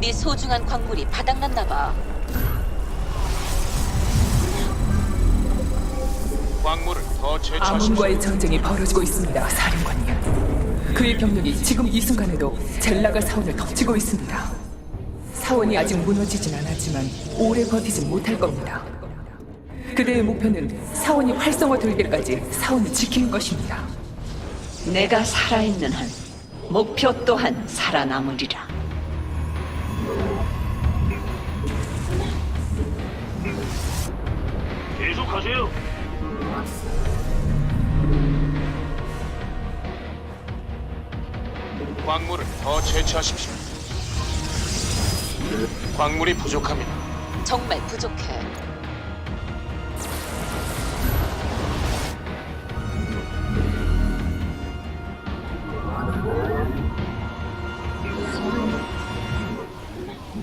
네 소중한 광물이 바닥났나 봐. 광물을 더 아몬과의 제쳐하십시오. 전쟁이 벌어지고 있습니다, 사령관님. 그의 병력이 지금 이 순간에도 젤라가 사원을 덮치고 있습니다. 사원이 아직 무너지진 않았지만 오래 버티진 못할 겁니다. 그대의 목표는 사원이 활성화될 때까지 사원을 지키는 것입니다. 내가 살아있는 한 목표 또한 살아남으리라. 계속하세요. 광물을 더 채취하십시오. 광물이 부족합니다. 정말 부족해. 그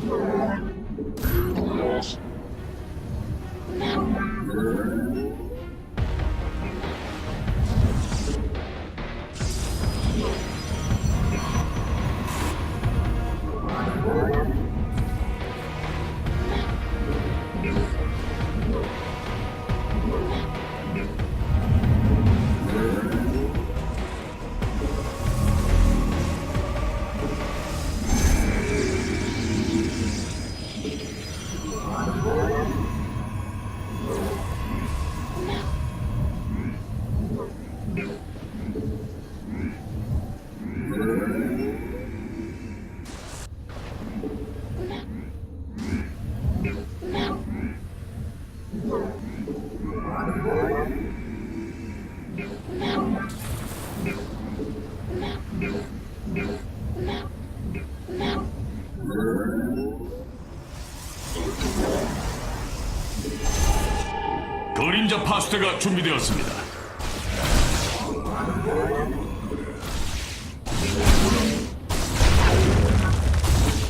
파스타가 준비되었습니다.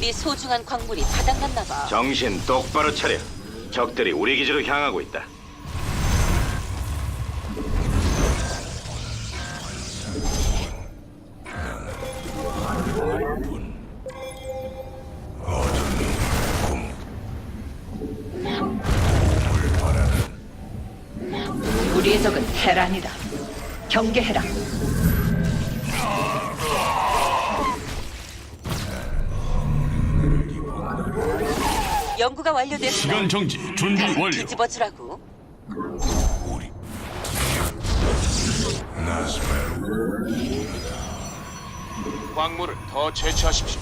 네 소중한 광물이 바닥났나 봐. 정신 똑바로 차려. 적들이 우리 기지로 향하고 있다. 테란이다. 경계해라. 연구가 완료됐어. 시간 정지 준비 가서 완료. 뒤집어주라고. 광물을 더 채취하십시오.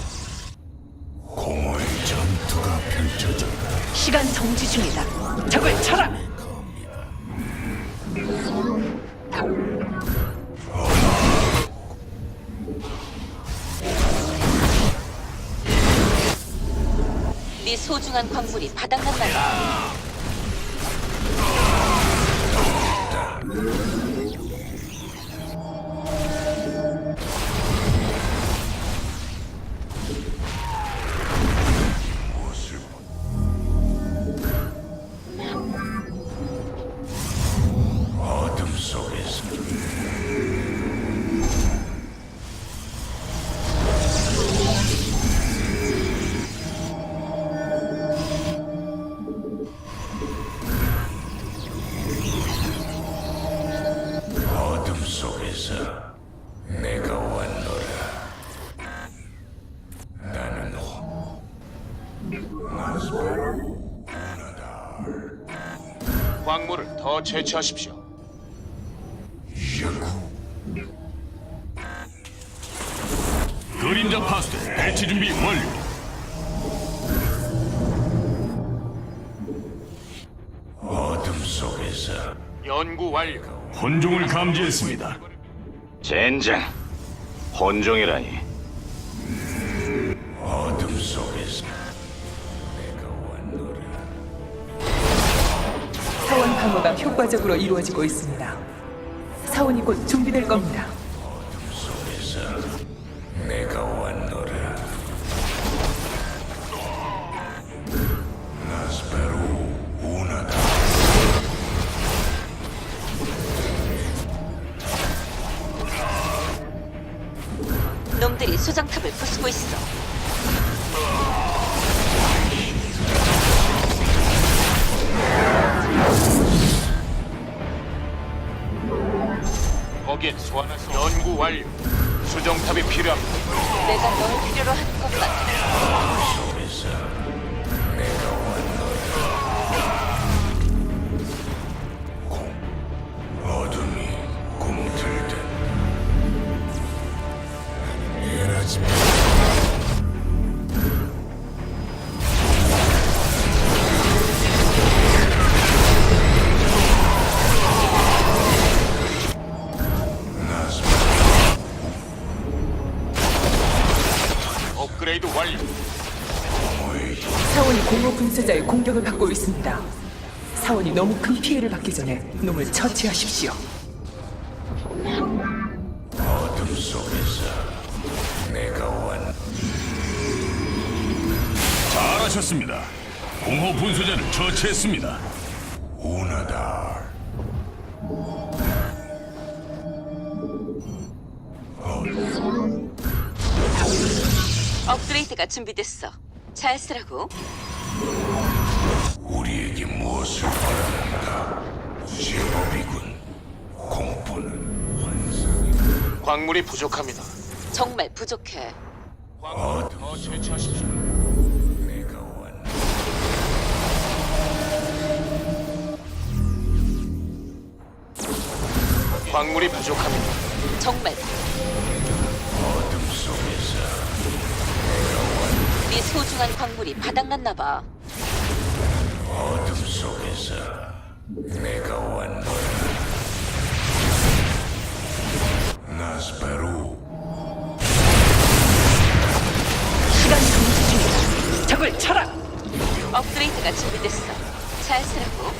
공허의 전투가 펼쳐진다. 시간 정지 중이다. 적을 쳐라. 소중한 광물이 바닥났나 봐. 광물을 더 채취하십시오. 그림자 파스타 배치 준비 완료. 어둠 속에서 연구 완료. 혼종을 감지했습니다. 젠장. 혼종이라니. 방어가 효과적으로 이루어지고 있습니다. 사원이 곧 준비될 겁니다. 내가 왔노라. 나스페루 운하다. 놈들이 수정탑을 부수고 있어. 소환할 수 연구 완료. 수정탑이 필요합니다. 내가 널 필요로 하는 것만 속 받기 전에 놈을 처치하십시오. 어둠 속에서 내가 왔 잘하셨습니다. 공허 분쇄자를 처치했습니다. 운하다 업그레이드가 준비됐어. 잘 쓰라고. 우리에게 무엇을 바라는가 제법이군 공포는 환상 광물이 부족합니다. 정말 부족해. 광물을 더 채취하십시오. 내가 왔 광물이 부족합니다. 정말 어둠 속에서 네 소중한 광물이 바닥났나 봐. 어둠 속에서 내가 왔노라 나스페루 시간 정지 중이다. 적을 쳐라. 업그레이드가 준비됐어. 잘 쓰라고.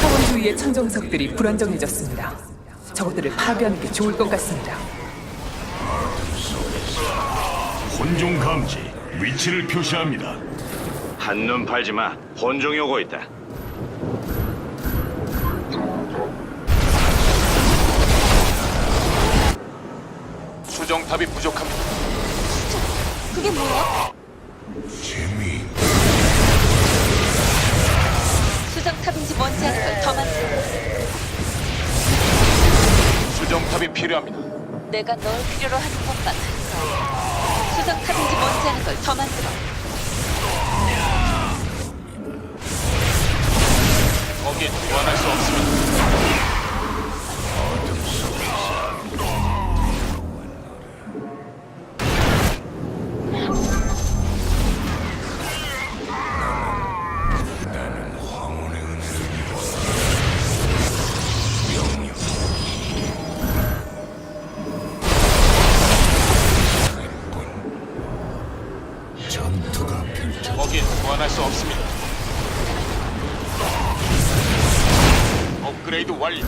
사원 주위의 천정석들이 불안정해졌습니다. 저것들을 파괴하는 게 좋을 것 같습니다. 혼종 감지 위치를 표시합니다. 한눈 팔지 마. 혼종이 오고 있다. 수정탑이 부족합니다. 그게 뭐야? 재미 수정탑인지 뭔지 아는 걸더 만들어. 필요합니다. 내가 널 필요로 하는 것만 했어. 수정탑인지 뭔지 아는 걸 더 만들어. 거기엔 소환할 수 없습니다. 거기엔 소환할 수 없습니다. 업그레이드 완료.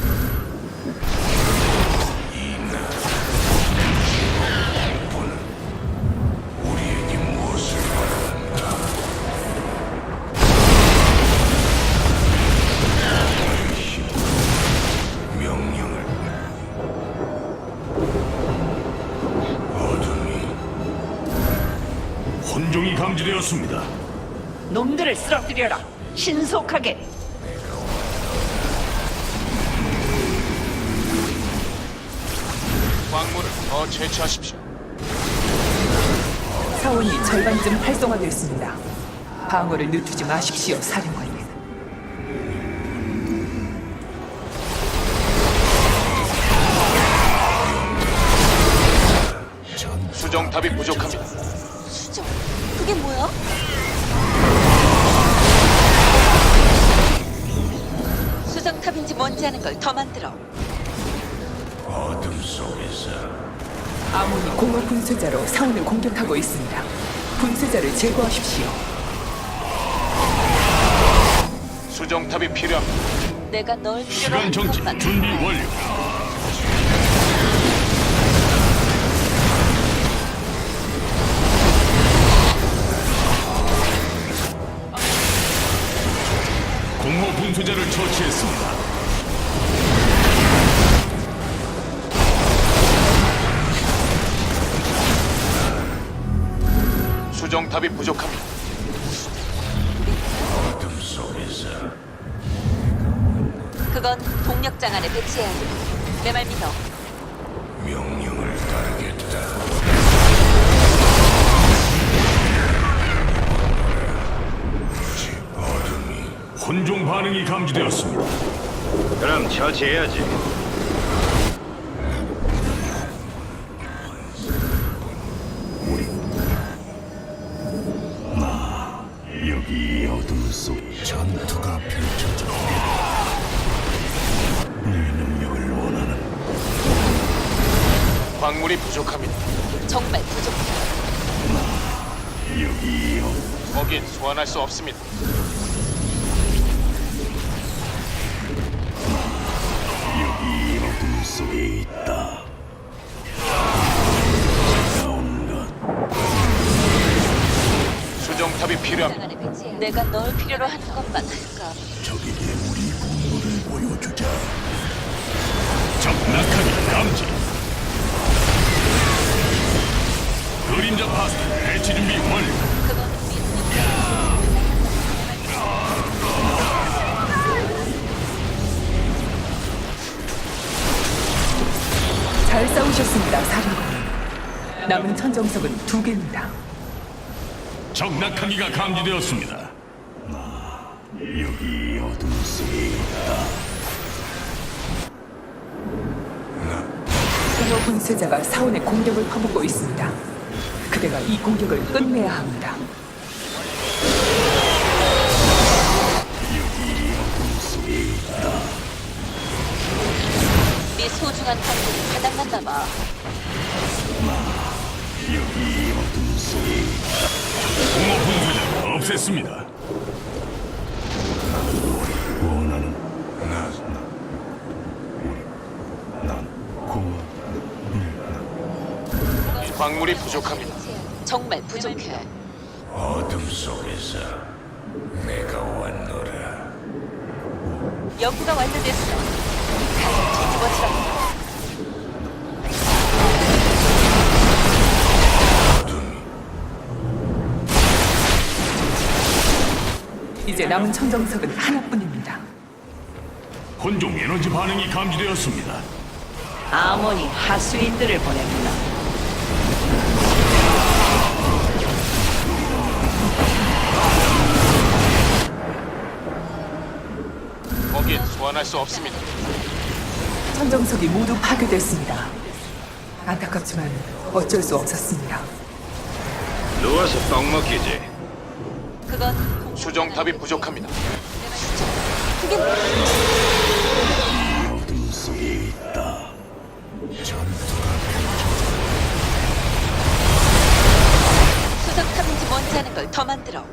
감지되었습니다. 놈들을 쓰러뜨려라. 신속하게. 광물을 더 채취하십시오. 사원이 절반쯤 활성화됐습니다. 방어를 늦추지 마십시오, 사령관님. 수정탑이 부족합니다. 아는 걸 더 만들어. 어둠 속에서 아몬이 공허 분쇄자로 사원을 공격하고 있습니다. 분쇄자를 제거하십시오. 수정탑이 필요합니다. 내가 널 필요로 시간 하는 정지 것만 준비 완료. 공허 분쇄자를 처치했습니다. 수정탑이 부족합니다. 어둠 속에서 그건 동력장 안에 배치해야 돼. 내말 믿어. 명령을 따르겠다. 어둠이 혼종 반응이 감지되었습니다. 그럼 처치해야지. 광물이 부족합니다. 정말 부족해. 여기 어 거긴 소환할 수 없습니다. 이 어둠 속에 있다. 것 수정탑이 필요합니다. 안에. 내가 널 필요로 하는 것만 할까? 적에게 우리 분노를 보여주자. 적 낙하기 감지. 그림자 파스타 배치 준비 완료. 그건 잘 싸우셨습니다, 사령관님. 남은 천정석은 두 개입니다. 적 낙하기가 감지되었습니다. 여기 어둠 속에 있다. 공허 분쇄자가 사원의 공격을 퍼붓고 있습니다. 그대가 이 공격을 끝내야 합니다. 네 소중한 광물이 바닥났나 봐. 공허 분쇄자를 없앴습니다. 광물이 부족합니다. 정말 부족해. 어둠 속에서 내가 왔노라. 연구가 완료됐어. 가서 뒤집어지라고. 이제 남은 천정석은 하나뿐입니다. 혼종 에너지 반응이 감지되었습니다. 아몬이 하수인들을 보냈구나. 소환할 수 없습니다. 천정석이 모두 파괴됐습니다. 안타깝지만 어쩔 수 없었습니다. 누워서 떡 먹기지. 그건 수정탑이 부족합니다. 그게 뭐야? 어둠 속에 있다. 수석탑인지 뭔지 아는 걸 더 만들어.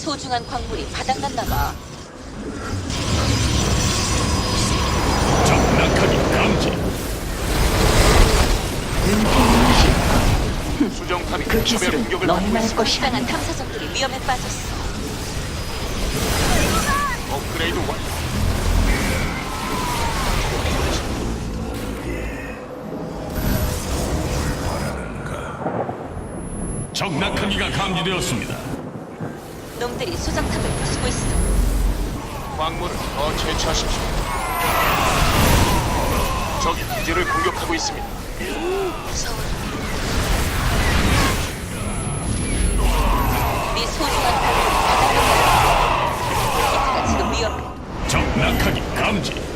소중한 광물이 바닥났나 봐. 적 낙하기 감지. 수정탑이 그 차별 기술은 공격을 받고 너희만 할 있습니다. 것이 이상한 아니다. 탐사정들이 위험에 빠졌어. 업그레이드 완료. 적 낙하기가 감지되었습니다. 놈들이 수정탑을 부수고 있어. 광물을 더 채취하십시오. 적이 기지를 공격하고 있습니다. 무서워. 네 소중한 바닥났나 봐. 기지가 지금 위험해. 적 낙하기 감지.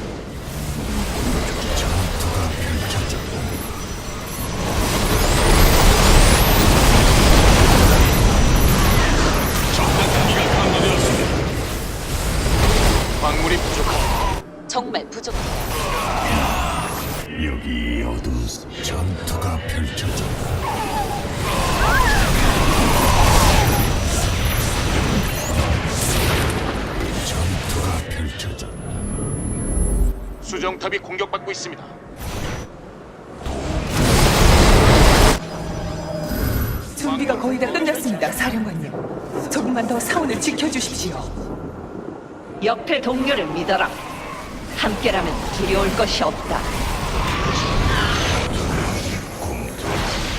여기 속 전투가 펼쳐졌다. 전투가 펼쳐졌다. 수정탑이 공격받고 있습니다. 준비가 거의 다 끝났습니다, 사령관님. 조금만 더 사원을 지켜주십시오. 옆에 동료를 믿어라. 함께라면 두려울 것이 없다.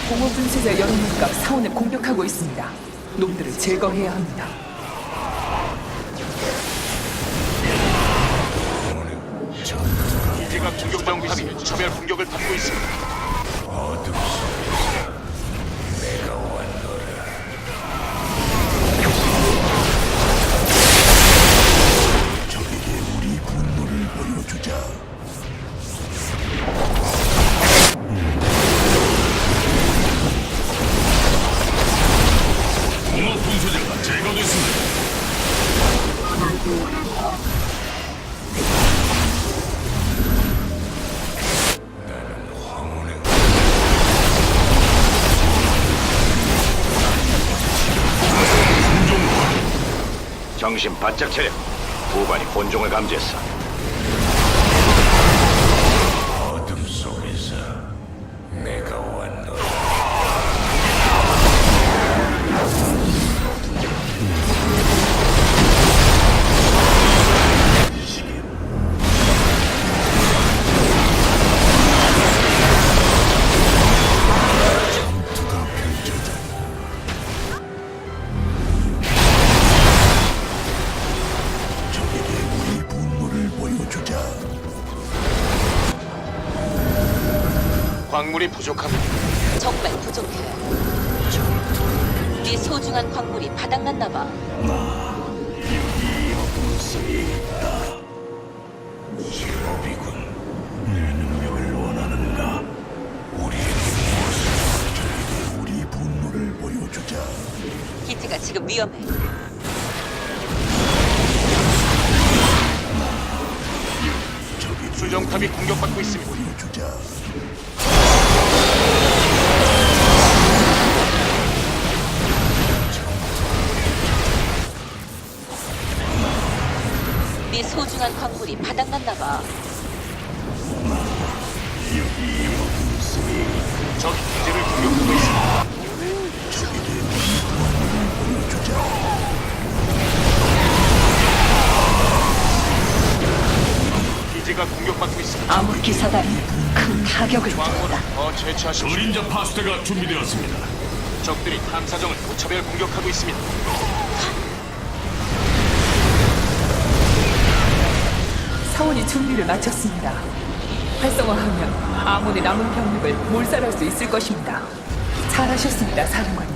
공허 분쇄자 여러 명가 사원을 공격하고 있습니다. 놈들을 제거해야 합니다. 공격받고 있습니다. 차별 공격을 받고 있습니다. 어둠 속 정신 바짝 차려. 후반이 본종을 감지했어. 광물이 부족합니다. 정말 부족해. 네 소중한 광물이 바닥났나 봐. 제법이군. 내 능력을 원하는가? 우리에게 무엇을 적에게 우리 분노를 보여주자. 기지가 지금 위험해. 수정탑이 공격받고 있습니다. 보여주자. 네 소중한 광물이 바닥났나 봐. 적 기지를 공격하고 있습니다. 기지가 공격받고 있습니다. 아무 기사단이 큰 타격을 광물을 줬다. 더 채취하십시오. 그림자 파스타가 준비되었습니다. 적들이 탐사정을 무차별 공격하고 있습니다. 사원이 준비를 마쳤습니다. 활성화하면 아몬의 남은 병력을 몰살할 수 있을 것입니다. 잘하셨습니다, 사령관님.